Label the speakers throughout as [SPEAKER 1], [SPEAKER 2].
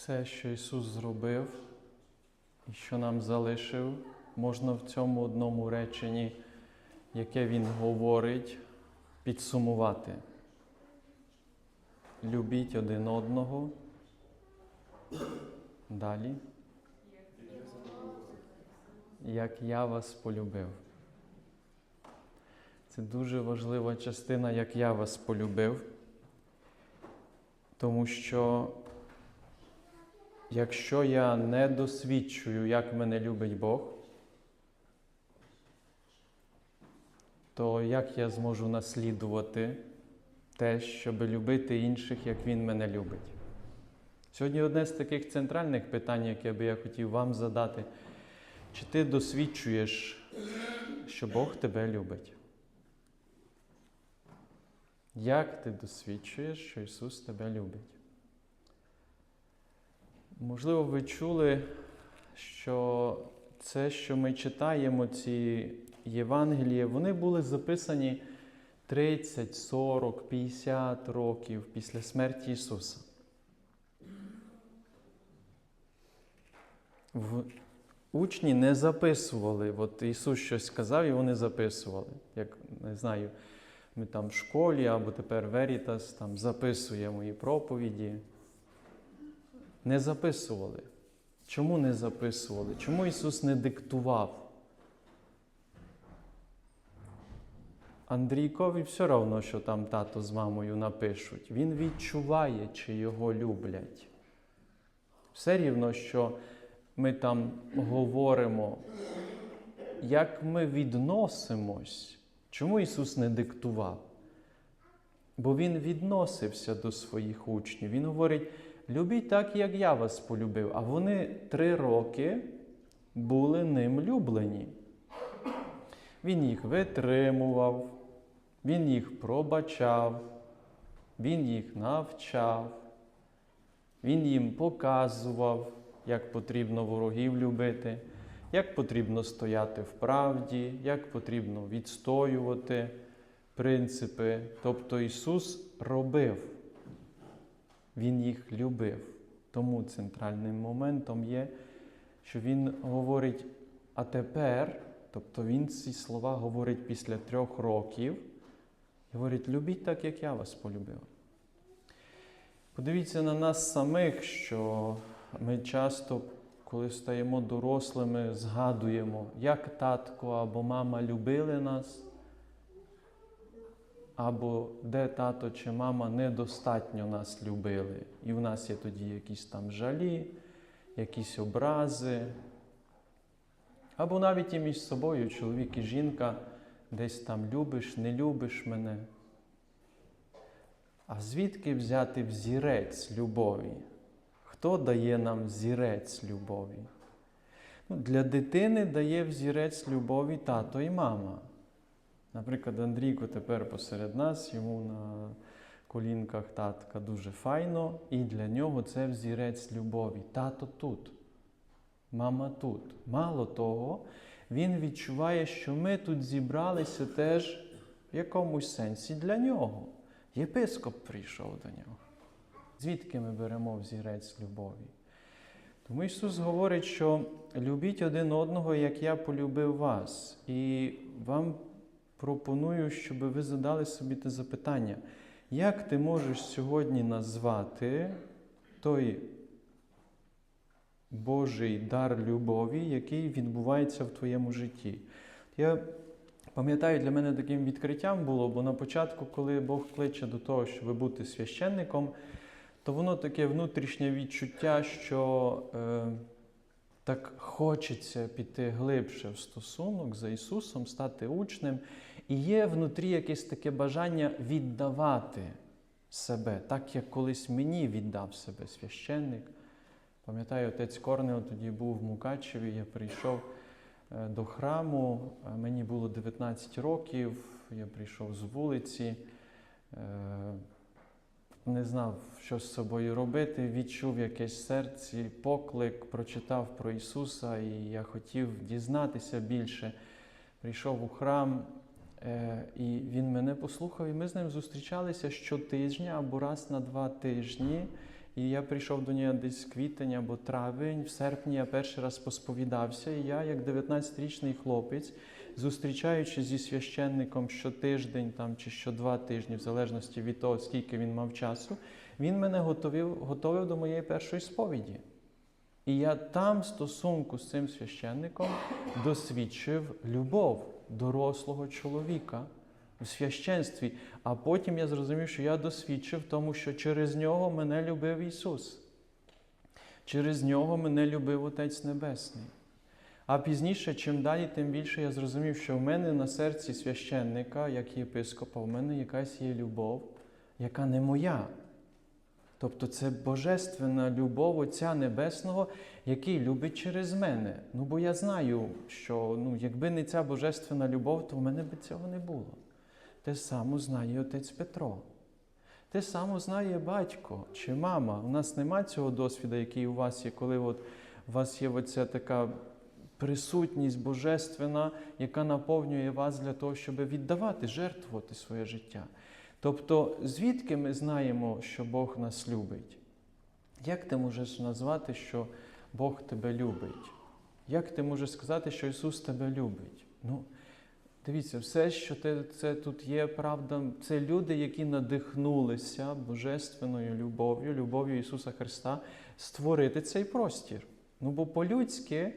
[SPEAKER 1] все, що Ісус зробив і що нам залишив, можна в цьому одному реченні, яке Він говорить, підсумувати. Любіть один одного. Далі. Як я вас полюбив. Це дуже важлива частина, як я вас полюбив. Тому що якщо я не досвідчую, як мене любить Бог, то як я зможу наслідувати те, щоб любити інших, як Він мене любить? Сьогодні одне з таких центральних питань, яке би я хотів вам задати, чи ти досвідчуєш, що Бог тебе любить? Як ти досвідчуєш, що Ісус тебе любить? Можливо, ви чули, що це, що ми читаємо, ці Євангелії, вони були записані 30, 40, 50 років після смерті Ісуса. В Учні не записували. От Ісус щось сказав, і вони записували. Як не знаю, ми там в школі або тепер Верітас там записуємо і проповіді. Не записували. Чому не записували? Чому Ісус не диктував? Андрійкові все одно, що там тато з мамою напишуть. Він відчуває, чи його люблять. Все рівно, що ми там говоримо, як ми відносимось. Чому Ісус не диктував? Бо Він відносився до своїх учнів. Він говорить: любіть так, як я вас полюбив. А вони три роки були ним люблені. Він їх витримував, він їх пробачав, він їх навчав, він їм показував, як потрібно ворогів любити, як потрібно стояти в правді, як потрібно відстоювати принципи. Тобто Ісус робив, Він їх любив. Тому центральним моментом є, що Він говорить, а тепер, тобто Він ці слова говорить після трьох років, і говорить, любіть так, як я вас полюбив. Подивіться на нас самих, що ми часто, коли стаємо дорослими, згадуємо, як татко або мама любили нас, або де тато чи мама недостатньо нас любили. І в нас є тоді якісь там жалі, якісь образи. Або навіть і між собою чоловік і жінка десь там любиш, не любиш мене. А звідки взяти взірець любові? Хто дає нам взірець любові? Ну, Для дитини дає взірець любові тато і мама. Наприклад, Андрійко тепер посеред нас, йому на колінках татка дуже файно, і для нього це взірець любові. Тато тут, мама тут. Мало того, він відчуває, що ми тут зібралися теж в якомусь сенсі для нього. Єпископ прийшов до нього. Звідки ми беремо взірець любові? Тому Ісус говорить, що любіть один одного, як я полюбив вас. І вам пропоную, щоб ви задали собі те запитання, як ти можеш сьогодні назвати той Божий дар любові, який відбувається в твоєму житті? Я пам'ятаю, для мене таким відкриттям було, бо на початку, коли Бог кличе до того, щоб бути священником, то воно таке внутрішнє відчуття, що е, так хочеться піти глибше в стосунок за Ісусом, стати учнем. І є внутрі якесь таке бажання віддавати себе, так як колись мені віддав себе священник. Пам'ятаю, отець Корнео тоді був в Мукачеві, я прийшов е, до храму, е, мені було 19 років, я прийшов з вулиці. Не знав, що з собою робити, відчув якесь серці, поклик, прочитав про Ісуса, і я хотів дізнатися більше. Прийшов у храм, е, і він мене послухав, і ми з ним зустрічалися щотижня або раз на два тижні. І я прийшов до нього десь квітень або травень, в серпні я перший раз посповідався, і я, як 19-річний хлопець, зустрічаючи зі священником щотиждень там, чи що два тижні, в залежності від того, скільки він мав часу, він мене готовив, готовив до моєї першої сповіді. І я там, стосунку з цим священником, досвідчив любов дорослого чоловіка у священстві. А потім я зрозумів, що я досвідчив тому, що через нього мене любив Ісус. Через нього мене любив Отець Небесний. А пізніше, чим далі, тим більше я зрозумів, що в мене на серці священника, як єпископа, в мене якась є любов, яка не моя. Тобто це божественна любов Отця Небесного, який любить через мене. Ну бо я знаю, що ну, якби не ця божественна любов, то в мене б цього не було. Те саме знає отець Петро. Те саме знає батько чи мама. У нас нема цього досвіду, який у вас є, коли от у вас є оця така присутність божественна, яка наповнює вас для того, щоб віддавати, жертвувати своє життя. Тобто, звідки ми знаємо, що Бог нас любить? Як ти можеш назвати, що Бог тебе любить? Як ти можеш сказати, що Ісус тебе любить? Ну, дивіться, все, що те, це тут є, правда, це люди, які надихнулися божественною любов'ю, любов'ю Ісуса Христа, створити цей простір. Ну, бо по-людськи,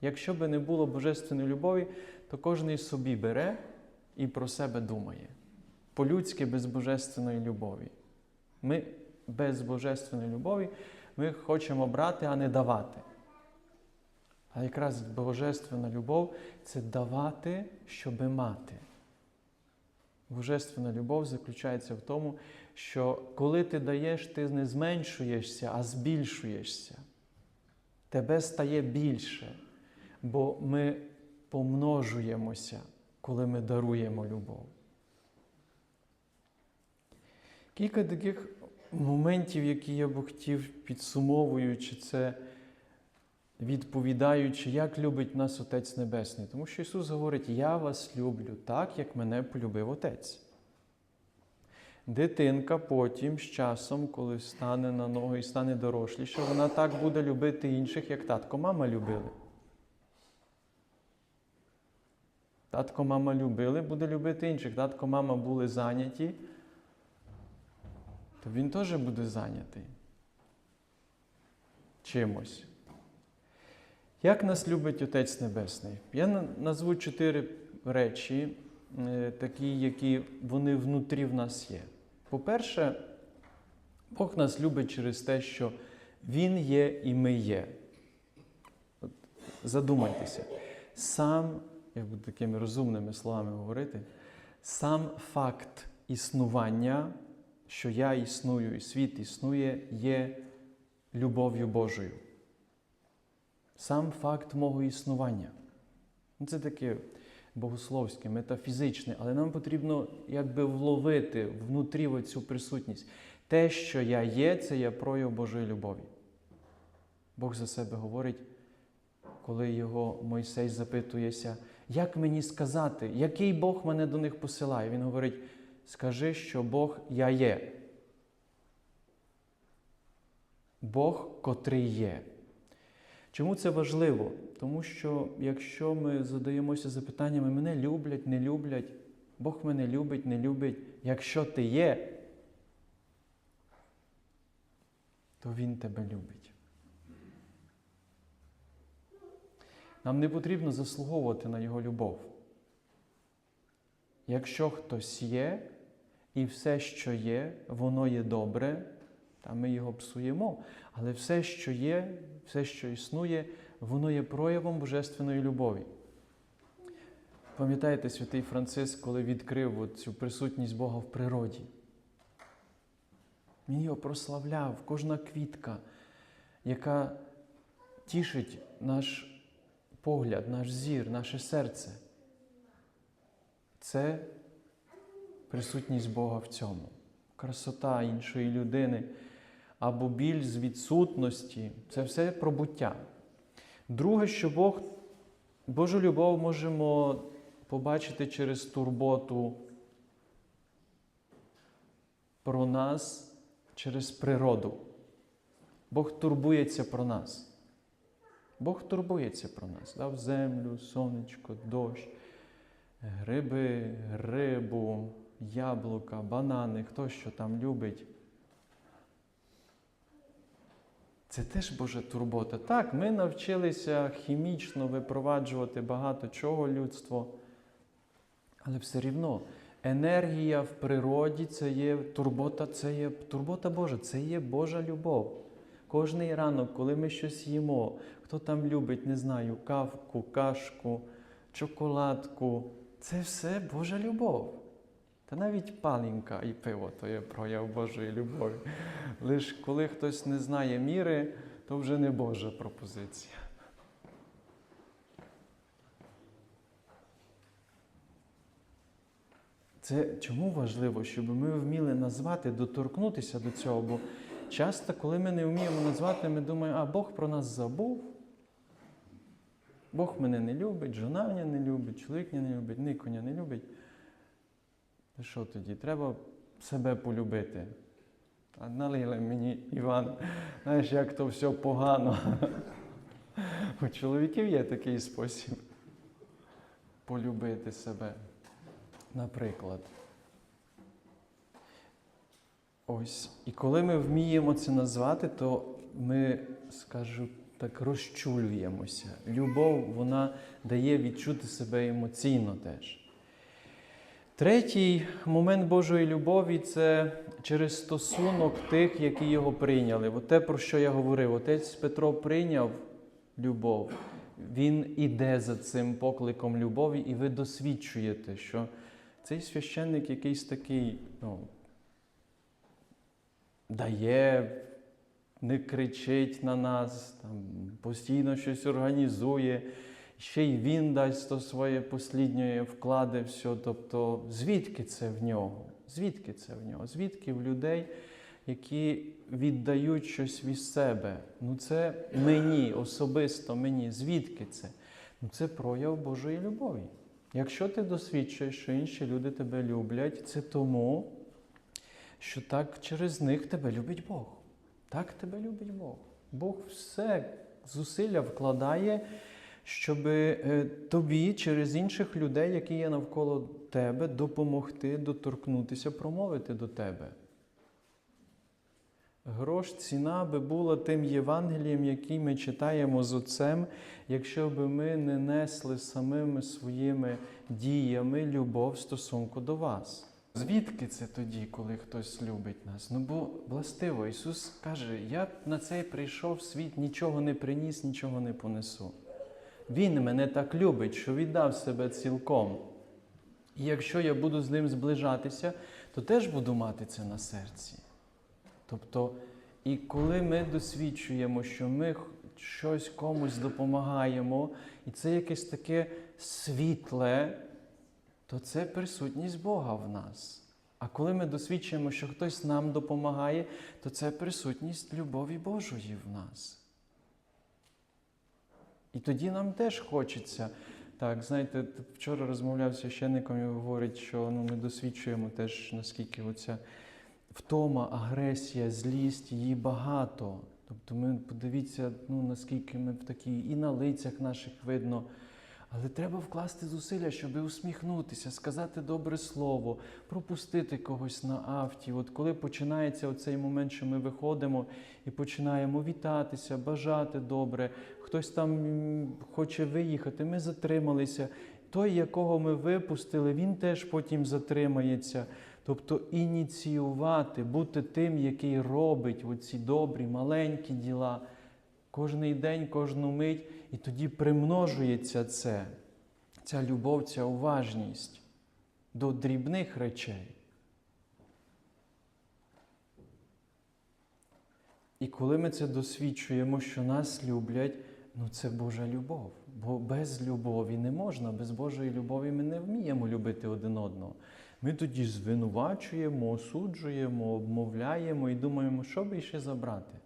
[SPEAKER 1] якщо би не було божественної любові, то кожен собі бере і про себе думає по-людськи без божественної любові. Ми без божественної любові ми хочемо брати, а не давати. А якраз божественна любов це давати, щоби мати. Божественна любов заключається в тому, що коли ти даєш, ти не зменшуєшся, а збільшуєшся. Тебе стає більше, бо ми помножуємося, коли ми даруємо любов. Кілька таких моментів, які я б хотів, підсумовуючи це, відповідаючи, як любить нас Отець Небесний. Тому що Ісус говорить: Я вас люблю так, як мене полюбив Отець. Дитинка потім з часом, коли стане на ноги і стане доросліше, вона так буде любити інших, як татко, мама любили. Татко, мама любили, буде любити інших. Татко, мама були зайняті то він теж буде зайнятий чимось. Як нас любить Отець Небесний? Я назву чотири речі, такі, які вони внутрі в нас є. По-перше, Бог нас любить через те, що Він є і ми є. От Задумайтеся, сам, як буду такими розумними словами говорити, сам факт існування що я існую і світ існує, є любов'ю Божою. Сам факт мого існування. Ну, це таке богословське, метафізичне, але нам потрібно якби вловити внутрі оцю присутність. Те, що я є, це є прояв Божої любові. Бог за себе говорить, коли його Мойсей запитується, як мені сказати, який Бог мене до них посилає? Він говорить, Скажи, що Бог я є. Бог котрий є. Чому це важливо? Тому що якщо ми задаємося запитаннями, мене люблять, не люблять, Бог мене любить, не любить, якщо ти є, то Він тебе любить. Нам не потрібно заслуговувати на Його любов. Якщо хтось є, і все, що є, воно є добре, та ми його псуємо. Але все, що є, все, що існує, воно є проявом божественної любові. Пам'ятаєте, святий Франциск, коли відкрив цю присутність Бога в природі? Він його прославляв, кожна квітка, яка тішить наш погляд, наш зір, наше серце. Це присутність Бога в цьому, красота іншої людини або біль з відсутності це все про буття. Друге, що Бог, Божу любов можемо побачити через турботу про нас через природу. Бог турбується про нас. Бог турбується про нас. Дав землю, сонечко, дощ, гриби, рибу, яблука, банани, хто що там любить. Це теж Божа турбота. Так, ми навчилися хімічно випроваджувати багато чого людство, але все рівно енергія в природі це є турбота, це є турбота Божа, це є Божа любов. Кожний ранок, коли ми щось їмо, хто там любить, не знаю, кавку, кашку, чоколадку, це все Божа любов. Та навіть палінка і пиво то є прояв Божої любові. Лиш коли хтось не знає міри, то вже не Божа пропозиція. Це чому важливо, щоб ми вміли назвати, доторкнутися до цього? Бо часто, коли ми не вміємо назвати, ми думаємо, а Бог про нас забув. Бог мене не любить, жона мене не любить, чоловік мене не любить, никоня не любить. Та що тоді? Треба себе полюбити. А налили мені Іван, знаєш, як то все погано. У чоловіків є такий спосіб полюбити себе. Наприклад. Ось. І коли ми вміємо це назвати, то ми, скажу так, розчулюємося. Любов, вона дає відчути себе емоційно теж. Третій момент Божої любові це через стосунок тих, які його прийняли. От те, про що я говорив, отець Петро прийняв любов, він іде за цим покликом любові, і ви досвідчуєте, що цей священник якийсь такий ну, дає, не кричить на нас, там, постійно щось організує ще й він дасть то своє посліднє вкладе все. Тобто, звідки це в нього? Звідки це в нього? Звідки в людей, які віддають щось від себе? Ну це мені, особисто мені. Звідки це? Ну це прояв Божої любові. Якщо ти досвідчуєш, що інші люди тебе люблять, це тому, що так через них тебе любить Бог. Так тебе любить Бог. Бог все зусилля вкладає щоб тобі через інших людей, які є навколо тебе, допомогти доторкнутися, промовити до тебе. Грош ціна би була тим Євангелієм, який ми читаємо з Отцем, якщо би ми не несли самими своїми діями любов в стосунку до вас. Звідки це тоді, коли хтось любить нас? Ну бо властиво, Ісус каже: я на цей прийшов світ, нічого не приніс, нічого не понесу. Він мене так любить, що віддав себе цілком. І якщо я буду з ним зближатися, то теж буду мати це на серці. Тобто, і коли ми досвідчуємо, що ми щось комусь допомагаємо, і це якесь таке світле, то це присутність Бога в нас. А коли ми досвідчуємо, що хтось нам допомагає, то це присутність любові Божої в нас. І тоді нам теж хочеться. Так, знаєте, вчора розмовляв з священником і говорить, що ну, ми досвідчуємо теж, наскільки оця втома, агресія, злість, її багато. Тобто ми подивіться, ну, наскільки ми в такій і на лицях наших видно. Але треба вкласти зусилля, щоб усміхнутися, сказати добре слово, пропустити когось на авті. От коли починається цей момент, що ми виходимо і починаємо вітатися, бажати добре, хтось там хоче виїхати, ми затрималися. Той, якого ми випустили, він теж потім затримається. Тобто ініціювати, бути тим, який робить оці добрі, маленькі діла кожний день, кожну мить, і тоді примножується це, ця любов, ця уважність до дрібних речей. І коли ми це досвідчуємо, що нас люблять, ну це Божа любов. Бо без любові не можна, без Божої любові ми не вміємо любити один одного. Ми тоді звинувачуємо, осуджуємо, обмовляємо і думаємо, що би ще забрати.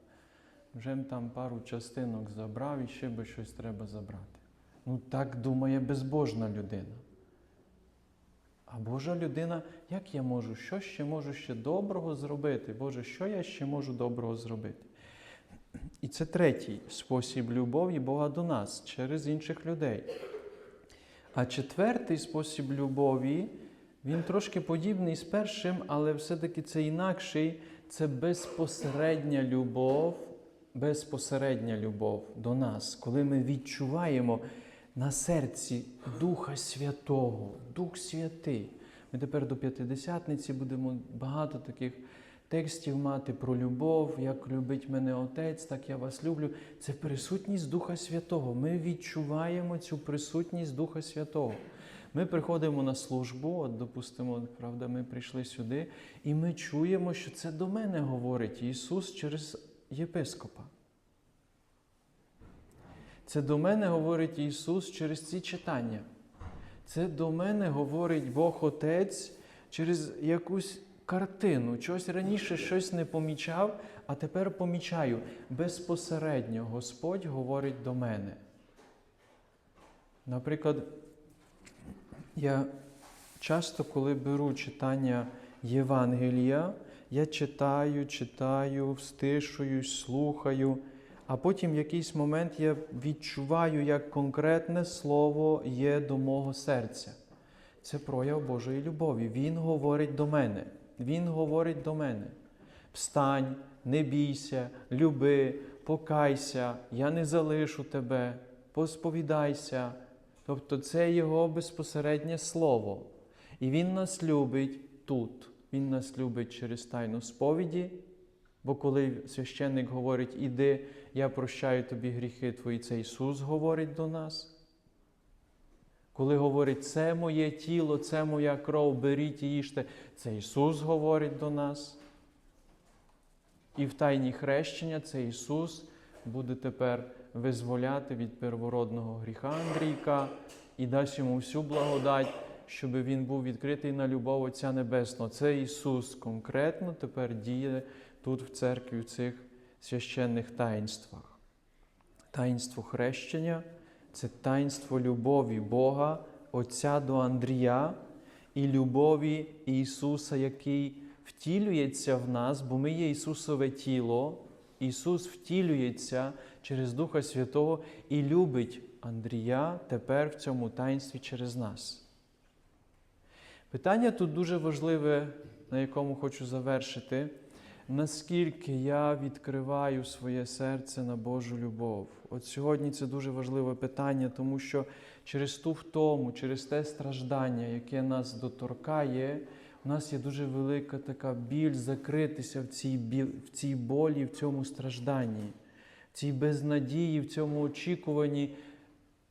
[SPEAKER 1] Вже там пару частинок забрав і ще би щось треба забрати. Ну так думає безбожна людина. А Божа людина, як я можу, що ще можу ще доброго зробити? Боже, що я ще можу доброго зробити? І це третій спосіб любові Бога до нас через інших людей. А четвертий спосіб любові, він трошки подібний з першим, але все-таки це інакший це безпосередня любов, безпосередня любов до нас, коли ми відчуваємо на серці Духа Святого, Дух Святий. Ми тепер до п'ятидесятниці будемо багато таких текстів мати про любов, як любить мене Отець, так я вас люблю. Це присутність Духа Святого. Ми відчуваємо цю присутність Духа Святого. Ми приходимо на службу, от, допустимо, правда, ми прийшли сюди, і ми чуємо, що це до мене говорить Ісус через єпископа. Це до мене говорить Ісус через ці читання. Це до мене говорить Бог Отець через якусь картину. Щось раніше щось не помічав, а тепер помічаю. Безпосередньо Господь говорить до мене. Наприклад, я часто, коли беру читання Євангелія, я читаю, читаю, встишуюсь, слухаю, а потім в якийсь момент я відчуваю, як конкретне слово є до мого серця. Це прояв Божої любові. Він говорить до мене. Він говорить до мене. Встань, не бійся, люби, покайся, я не залишу тебе, посповідайся. Тобто це Його безпосереднє слово. І Він нас любить тут. Він нас любить через тайну сповіді. Бо коли священник говорить, іди, я прощаю тобі гріхи твої, це Ісус говорить до нас. Коли говорить, це моє тіло, це моя кров, беріть і їжте, це Ісус говорить до нас. І в тайні хрещення це Ісус буде тепер визволяти від первородного гріха Андрійка і дасть йому всю благодать, щоб він був відкритий на любов Отця Небесного. Це Ісус конкретно тепер діє тут в церкві, в цих священних таїнствах. Таїнство хрещення це таїнство любові Бога, Отця до Андрія і любові Ісуса, який втілюється в нас, бо ми є Ісусове тіло. Ісус втілюється через Духа Святого і любить Андрія тепер в цьому таїнстві через нас. Питання тут дуже важливе, на якому хочу завершити. Наскільки я відкриваю своє серце на Божу любов? От сьогодні це дуже важливе питання, тому що через ту втому, через те страждання, яке нас доторкає, у нас є дуже велика така біль закритися в цій, біль, в цій болі, в цьому стражданні, в цій безнадії, в цьому очікуванні,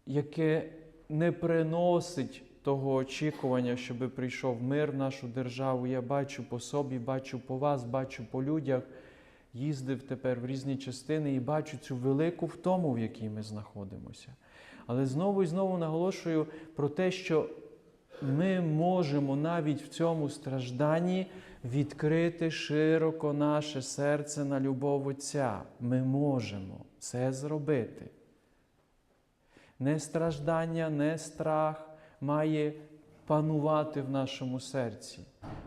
[SPEAKER 1] яке не приносить того очікування, щоб прийшов мир в нашу державу. Я бачу по собі, бачу по вас, бачу по людях. Їздив тепер в різні частини і бачу цю велику втому, в якій ми знаходимося. Але знову і знову наголошую про те, що ми можемо навіть в цьому стражданні відкрити широко наше серце на любов Отця. Ми можемо це зробити. Не страждання, не страх має панувати в нашому серці,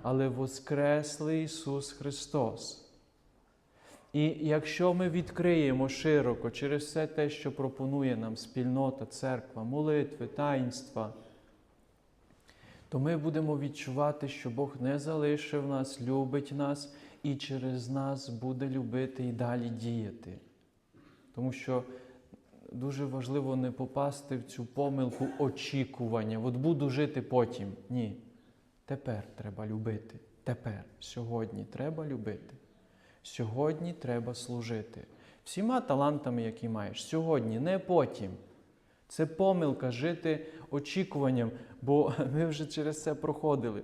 [SPEAKER 1] але Воскреслий Ісус Христос. І якщо ми відкриємо широко через все те, що пропонує нам спільнота, церква, молитви, таїнства, то ми будемо відчувати, що Бог не залишив нас, любить нас і через нас буде любити і далі діяти. Тому що дуже важливо не попасти в цю помилку очікування. От буду жити потім. Ні. Тепер треба любити. Тепер, сьогодні треба любити. Сьогодні треба служити. Всіма талантами, які маєш. Сьогодні, не потім. Це помилка жити очікуванням, бо ми вже через це проходили.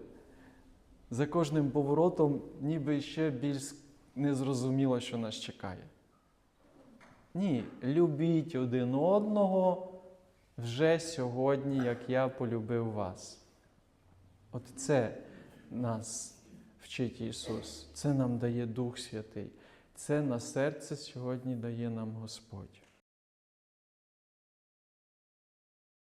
[SPEAKER 1] За кожним поворотом, ніби ще більш незрозуміло, що нас чекає. Ні, любіть один одного вже сьогодні, як я полюбив вас. От це нас вчить Ісус, це нам дає Дух Святий, це на серце сьогодні дає нам Господь.